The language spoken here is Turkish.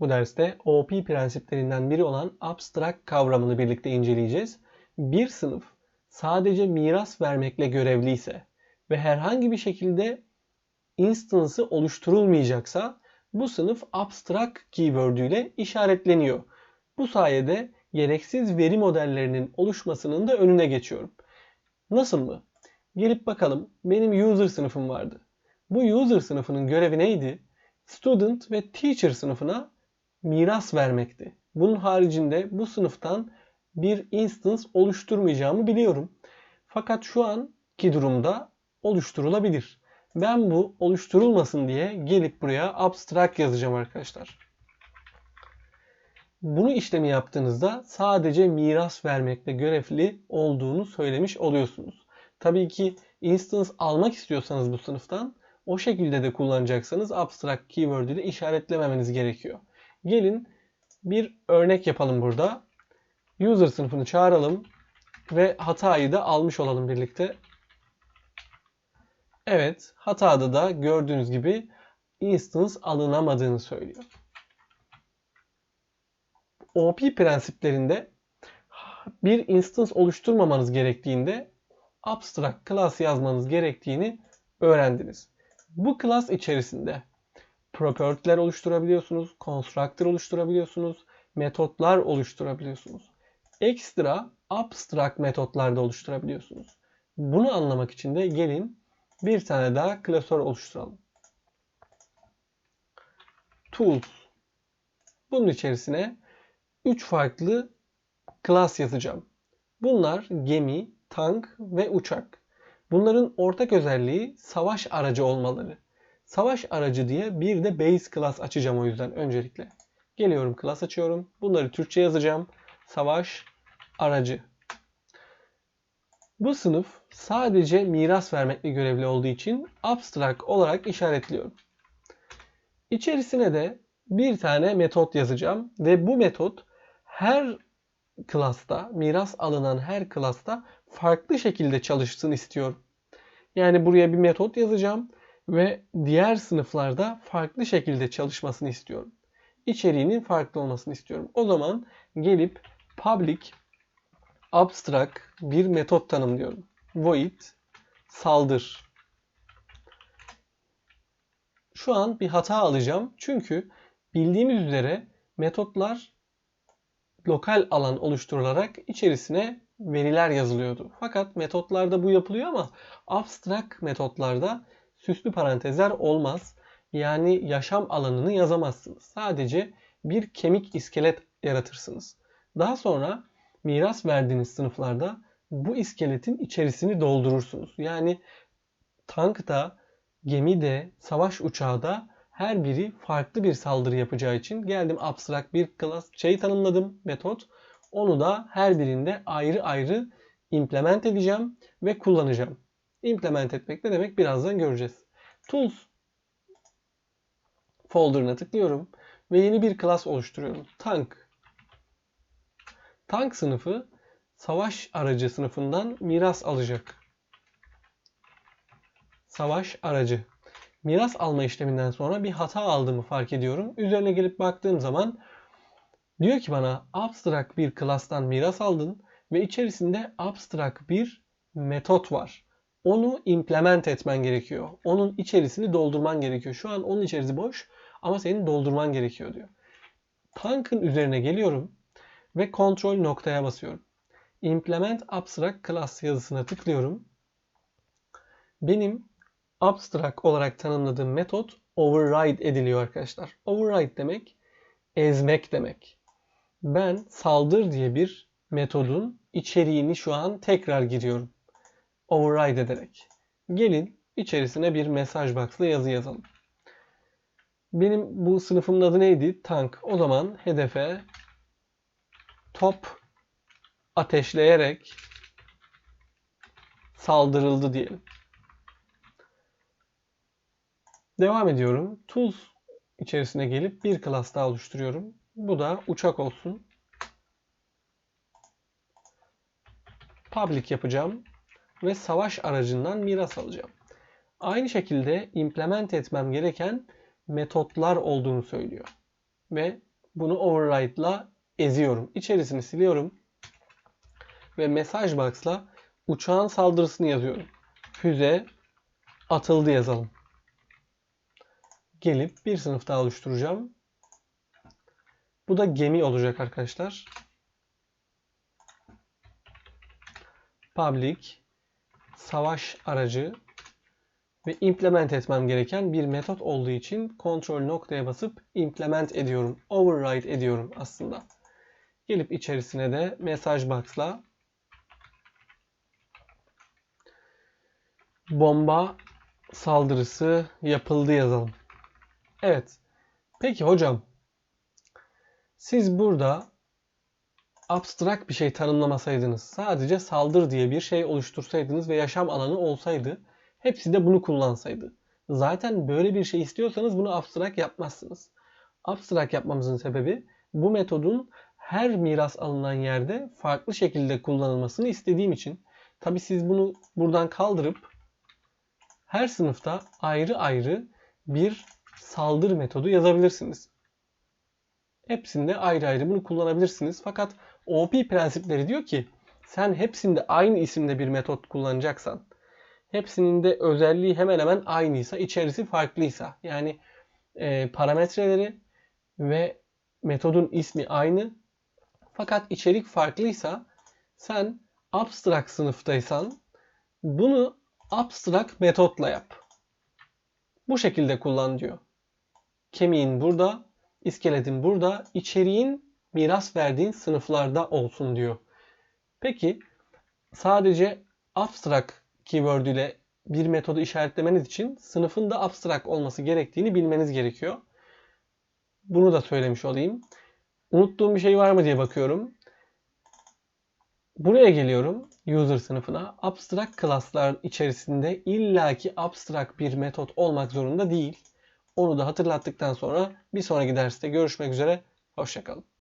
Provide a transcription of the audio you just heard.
Bu derste OOP prensiplerinden biri olan abstract kavramını birlikte inceleyeceğiz. Bir sınıf sadece miras vermekle görevliyse ve herhangi bir şekilde instance'ı oluşturulmayacaksa bu sınıf abstract keyword ile işaretleniyor. Bu sayede gereksiz veri modellerinin oluşmasının da önüne geçiyorum. Nasıl mı? Gelip bakalım benim user sınıfım vardı. Bu user sınıfının görevi neydi? Student ve teacher sınıfına miras vermekti. Bunun haricinde bu sınıftan bir instance oluşturmayacağımı biliyorum. Fakat şu anki durumda oluşturulabilir. Ben bu oluşturulmasın diye gelip buraya abstract yazacağım arkadaşlar. Bunu işlemi yaptığınızda sadece miras vermekle görevli olduğunu söylemiş oluyorsunuz. Tabii ki instance almak istiyorsanız bu sınıftan o şekilde de kullanacaksanız abstract keyword ile işaretlememeniz gerekiyor. Gelin bir örnek yapalım burada. User sınıfını çağıralım ve hatayı da almış olalım birlikte. Evet, hatada da gördüğünüz gibi instance alınamadığını söylüyor. OP prensiplerinde bir instance oluşturmamanız gerektiğinde abstract class yazmanız gerektiğini öğrendiniz. Bu class içerisinde property'ler oluşturabiliyorsunuz, constructor oluşturabiliyorsunuz, metotlar oluşturabiliyorsunuz. Ekstra abstract metotlar da oluşturabiliyorsunuz. Bunu anlamak için de gelin bir tane daha klasör oluşturalım. Tools. Bunun içerisine 3 farklı class yazacağım. Bunlar gemi, tank ve uçak. Bunların ortak özelliği savaş aracı olmaları. Savaş aracı diye bir de base class açacağım o yüzden öncelikle. Geliyorum class açıyorum. Bunları Türkçe yazacağım. Savaş aracı. Bu sınıf sadece miras vermekle görevli olduğu için abstract olarak işaretliyorum. İçerisine de bir tane metot yazacağım ve bu metot her klasta, miras alınan her klasta farklı şekilde çalışsın istiyorum. Yani buraya bir metot yazacağım ve diğer sınıflarda farklı şekilde çalışmasını istiyorum. İçeriğinin farklı olmasını istiyorum. O zaman gelip public abstract bir metot tanımlıyorum. Void saldır. Şu an bir hata alacağım. Çünkü bildiğimiz üzere metotlar lokal alan oluşturularak içerisine veriler yazılıyordu. Fakat metotlarda bu yapılıyor ama abstract metotlarda süslü parantezler olmaz. Yani yaşam alanını yazamazsınız. Sadece bir kemik iskelet yaratırsınız. Daha sonra miras verdiğiniz sınıflarda bu iskeletin içerisini doldurursunuz. Yani tankta, gemide, savaş uçağı da her biri farklı bir saldırı yapacağı için geldim abstract bir class şey tanımladım metot. Onu da her birinde ayrı ayrı implement edeceğim ve kullanacağım. Implement etmek ne demek birazdan göreceğiz. Tools folder'ına tıklıyorum ve yeni bir class oluşturuyorum. Tank. Tank sınıfı savaş aracı sınıfından miras alacak. Savaş aracı. Miras alma işleminden sonra bir hata aldığımı fark ediyorum. Üzerine gelip baktığım zaman diyor ki bana abstract bir class'tan miras aldın ve içerisinde abstract bir metot var. Onu implement etmen gerekiyor. Onun içerisini doldurman gerekiyor. Şu an onun içerisi boş ama senin doldurman gerekiyor diyor. Tank'ın üzerine geliyorum ve kontrol noktaya basıyorum. Implement Abstract Class yazısına tıklıyorum. Benim abstract olarak tanımladığım metot override ediliyor arkadaşlar. Override demek ezmek demek. Ben saldır diye bir metodun içeriğini şu an tekrar giriyorum. Override ederek. Gelin içerisine bir mesaj box'la yazı yazalım. Benim bu sınıfımın adı neydi? Tank. O zaman hedefe top ateşleyerek saldırıldı diyelim. Devam ediyorum. Tools içerisine gelip bir class daha oluşturuyorum. Bu da uçak olsun. Public yapacağım ve savaş aracından miras alacağım. Aynı şekilde implement etmem gereken metotlar olduğunu söylüyor. Ve bunu override'la eziyorum. İçerisini siliyorum. Ve mesaj box'la uçağın saldırısını yazıyorum. Füze atıldı yazalım. Gelip bir sınıf daha oluşturacağım. Bu da gemi olacak arkadaşlar. Public savaş aracı ve implement etmem gereken bir metot olduğu için kontrol noktaya basıp implement ediyorum. Override ediyorum aslında. Gelip içerisine de mesaj box'la bomba saldırısı yapıldı yazalım. Evet. Peki hocam siz burada abstrak bir şey tanımlamasaydınız, sadece saldır diye bir şey oluştursaydınız ve yaşam alanı olsaydı, hepsi de bunu kullansaydı. Zaten böyle bir şey istiyorsanız bunu abstrak yapmazsınız. Abstrak yapmamızın sebebi bu metodun her miras alınan yerde farklı şekilde kullanılmasını istediğim için. Tabi siz bunu buradan kaldırıp her sınıfta ayrı ayrı bir saldır metodu yazabilirsiniz. Hepsinde ayrı ayrı bunu kullanabilirsiniz. Fakat OP prensipleri diyor ki sen hepsinde aynı isimde bir metot kullanacaksan hepsinin de özelliği hemen hemen aynıysa, içerisi farklıysa yani e, parametreleri ve metodun ismi aynı fakat içerik farklıysa sen abstract sınıftaysan bunu abstract metotla yap. Bu şekilde kullan diyor. Kemiğin burada, iskeletin burada, içeriğin miras verdiğin sınıflarda olsun diyor. Peki sadece abstract keyword ile bir metodu işaretlemeniz için sınıfın da abstract olması gerektiğini bilmeniz gerekiyor. Bunu da söylemiş olayım. Unuttuğum bir şey var mı diye bakıyorum. Buraya geliyorum user sınıfına. Abstract class'lar içerisinde illaki abstract bir metot olmak zorunda değil. Onu da hatırlattıktan sonra bir sonraki derste görüşmek üzere. Hoşçakalın.